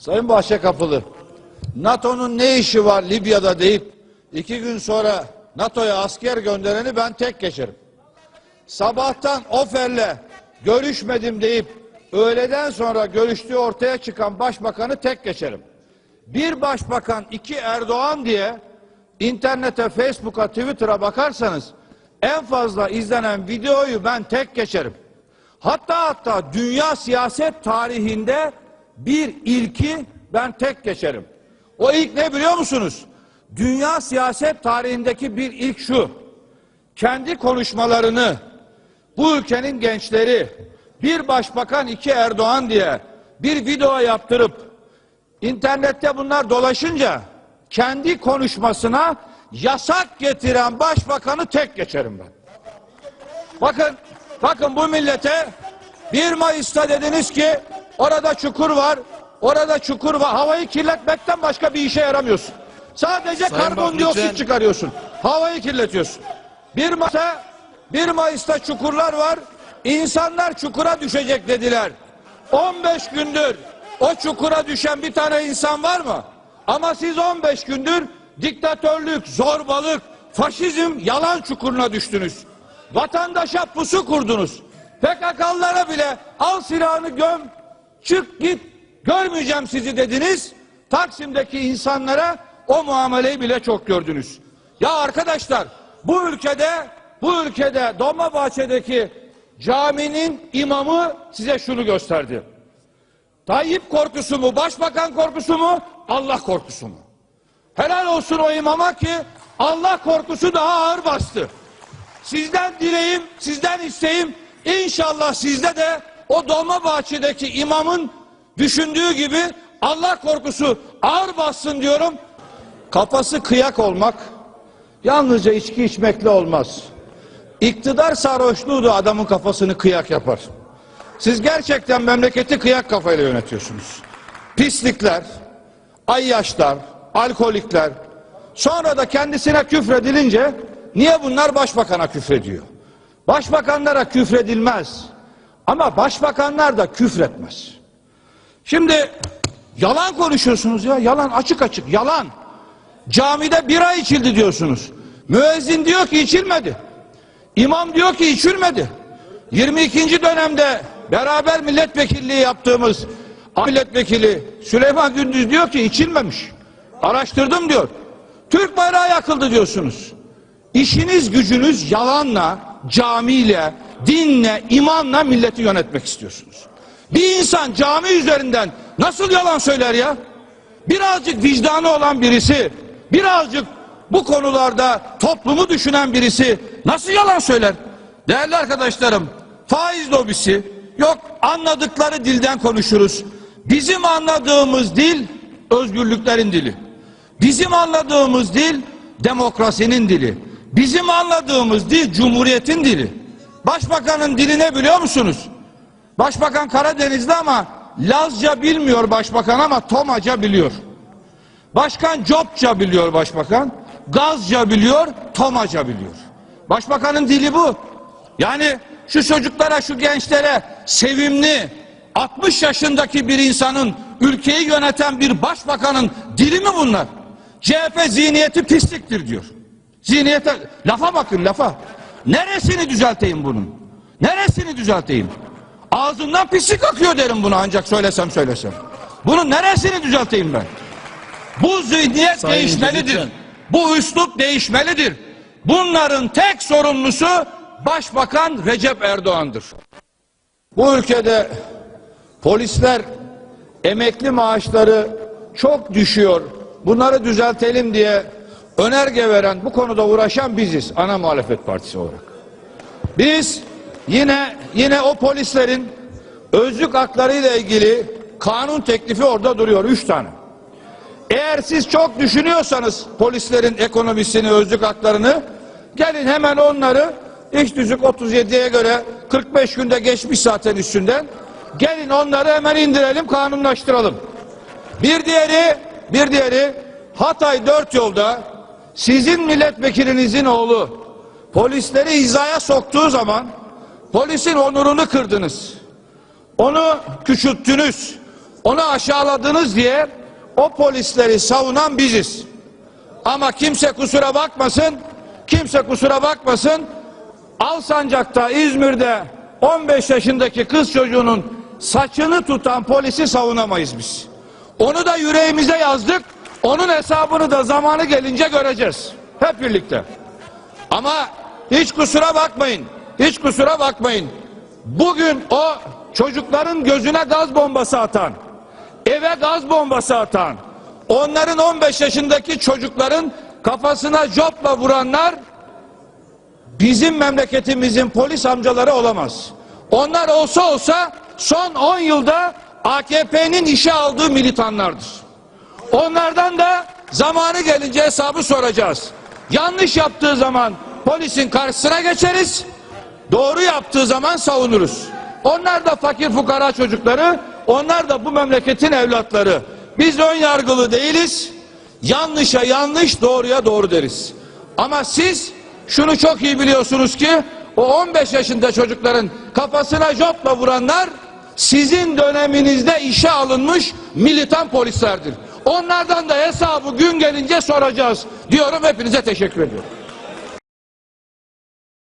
Sayın Bahçekapılı, NATO'nun ne işi var Libya'da deyip iki gün sonra NATO'ya asker göndereni ben tek geçerim. Sabahtan Ofer'le görüşmedim deyip öğleden sonra görüştüğü ortaya çıkan başbakanı tek geçerim. Bir başbakan iki Erdoğan diye internete, Facebook'a, Twitter'a bakarsanız en fazla izlenen videoyu ben tek geçerim. Hatta hatta dünya siyaset tarihinde bir ilki ben tek geçerim. O ilk ne biliyor musunuz? Dünya siyaset tarihindeki bir ilk şu. Kendi konuşmalarını bu ülkenin gençleri bir başbakan iki Erdoğan diye bir video yaptırıp internette bunlar dolaşınca kendi konuşmasına yasak getiren başbakanı tek geçerim ben. Bakın, bakın bu millete 1 Mayıs'ta dediniz ki orada çukur var, orada çukur var. Havayı kirletmekten başka bir işe yaramıyorsun. Sadece Sayın karbondioksit lütfen. çıkarıyorsun. Havayı kirletiyorsun. 1 Mayıs'ta 1 Mayıs'ta çukurlar var. İnsanlar çukura düşecek dediler. 15 gündür o çukura düşen bir tane insan var mı? Ama siz 15 gündür diktatörlük, zorbalık, faşizm yalan çukuruna düştünüz. Vatandaşa pusu kurdunuz. PKK'lılara bile al silahını göm, çık git, görmeyeceğim sizi dediniz. Taksim'deki insanlara o muameleyi bile çok gördünüz. Ya arkadaşlar bu ülkede bu ülkede Dolmabahçe'deki caminin imamı size şunu gösterdi. Tayyip korkusu mu, başbakan korkusu mu, Allah korkusu mu? Helal olsun o imama ki Allah korkusu daha ağır bastı. Sizden dileğim, sizden isteğim inşallah sizde de o Dolmabahçe'deki imamın düşündüğü gibi Allah korkusu ağır bassın diyorum. Kafası kıyak olmak yalnızca içki içmekle olmaz. İktidar sarhoşluğu da adamın kafasını kıyak yapar. Siz gerçekten memleketi kıyak kafayla yönetiyorsunuz. Pislikler, ayyaşlar, alkolikler, sonra da kendisine küfredilince niye bunlar başbakana küfrediyor? Başbakanlara küfredilmez. Ama başbakanlar da küfretmez. Şimdi yalan konuşuyorsunuz ya, yalan açık açık, yalan. Camide bira içildi diyorsunuz. Müezzin diyor ki içilmedi. İmam diyor ki içilmedi. 22. dönemde beraber milletvekilliği yaptığımız milletvekili Süleyman Gündüz diyor ki içilmemiş. Araştırdım diyor. Türk bayrağı yakıldı diyorsunuz. İşiniz gücünüz yalanla, camiyle, dinle, imanla milleti yönetmek istiyorsunuz. Bir insan cami üzerinden nasıl yalan söyler ya? Birazcık vicdanı olan birisi, birazcık bu konularda toplumu düşünen birisi nasıl yalan söyler? Değerli arkadaşlarım, faiz lobisi, yok anladıkları dilden konuşuruz. Bizim anladığımız dil özgürlüklerin dili. Bizim anladığımız dil demokrasinin dili. Bizim anladığımız dil cumhuriyetin dili. Başbakanın dili ne biliyor musunuz? Başbakan Karadeniz'de ama Lazca bilmiyor başbakan ama Tomaca biliyor. Başkan Copça biliyor başbakan. Gazca biliyor, Tomaca biliyor. Başbakanın dili bu. Yani şu çocuklara, şu gençlere sevimli, 60 yaşındaki bir insanın ülkeyi yöneten bir başbakanın dili mi bunlar? CHP zihniyeti pisliktir diyor. Zihniyete, lafa bakın lafa. Neresini düzelteyim bunun? Neresini düzelteyim? Ağzından pislik akıyor derim bunu ancak söylesem söylesem. Bunun neresini düzelteyim ben? Bu zihniyet Sayın değişmelidir. lütfen. Bu üslup değişmelidir. Bunların tek sorumlusu Başbakan Recep Erdoğan'dır. Bu ülkede polisler emekli maaşları çok düşüyor. Bunları düzeltelim diye önerge veren, bu konuda uğraşan biziz ana muhalefet partisi olarak. Biz yine yine o polislerin özlük hakları ile ilgili kanun teklifi orada duruyor. Üç tane. Eğer siz çok düşünüyorsanız polislerin ekonomisini, özlük haklarını gelin hemen onları iş düzük 37'ye göre 45 günde geçmiş zaten üstünden. Gelin onları hemen indirelim, kanunlaştıralım. Bir diğeri, bir diğeri Hatay dört yolda sizin milletvekilinizin oğlu polisleri hizaya soktuğu zaman polisin onurunu kırdınız. Onu küçülttünüz. Onu aşağıladınız diye o polisleri savunan biziz. Ama kimse kusura bakmasın, kimse kusura bakmasın. Alsancak'ta, İzmir'de 15 yaşındaki kız çocuğunun saçını tutan polisi savunamayız biz. Onu da yüreğimize yazdık. Onun hesabını da zamanı gelince göreceğiz. Hep birlikte. Ama hiç kusura bakmayın. Hiç kusura bakmayın. Bugün o çocukların gözüne gaz bombası atan, eve gaz bombası atan, onların 15 yaşındaki çocukların kafasına jopla vuranlar bizim memleketimizin polis amcaları olamaz. Onlar olsa olsa son 10 yılda AKP'nin işe aldığı militanlardır. Onlardan da zamanı gelince hesabı soracağız. Yanlış yaptığı zaman polisin karşısına geçeriz. Doğru yaptığı zaman savunuruz. Onlar da fakir fukara çocukları, onlar da bu memleketin evlatları. Biz ön yargılı değiliz. Yanlışa yanlış, doğruya doğru deriz. Ama siz şunu çok iyi biliyorsunuz ki o 15 yaşında çocukların kafasına jopla vuranlar sizin döneminizde işe alınmış militan polislerdir. Onlardan da hesabı gün gelince soracağız diyorum hepinize teşekkür ediyorum.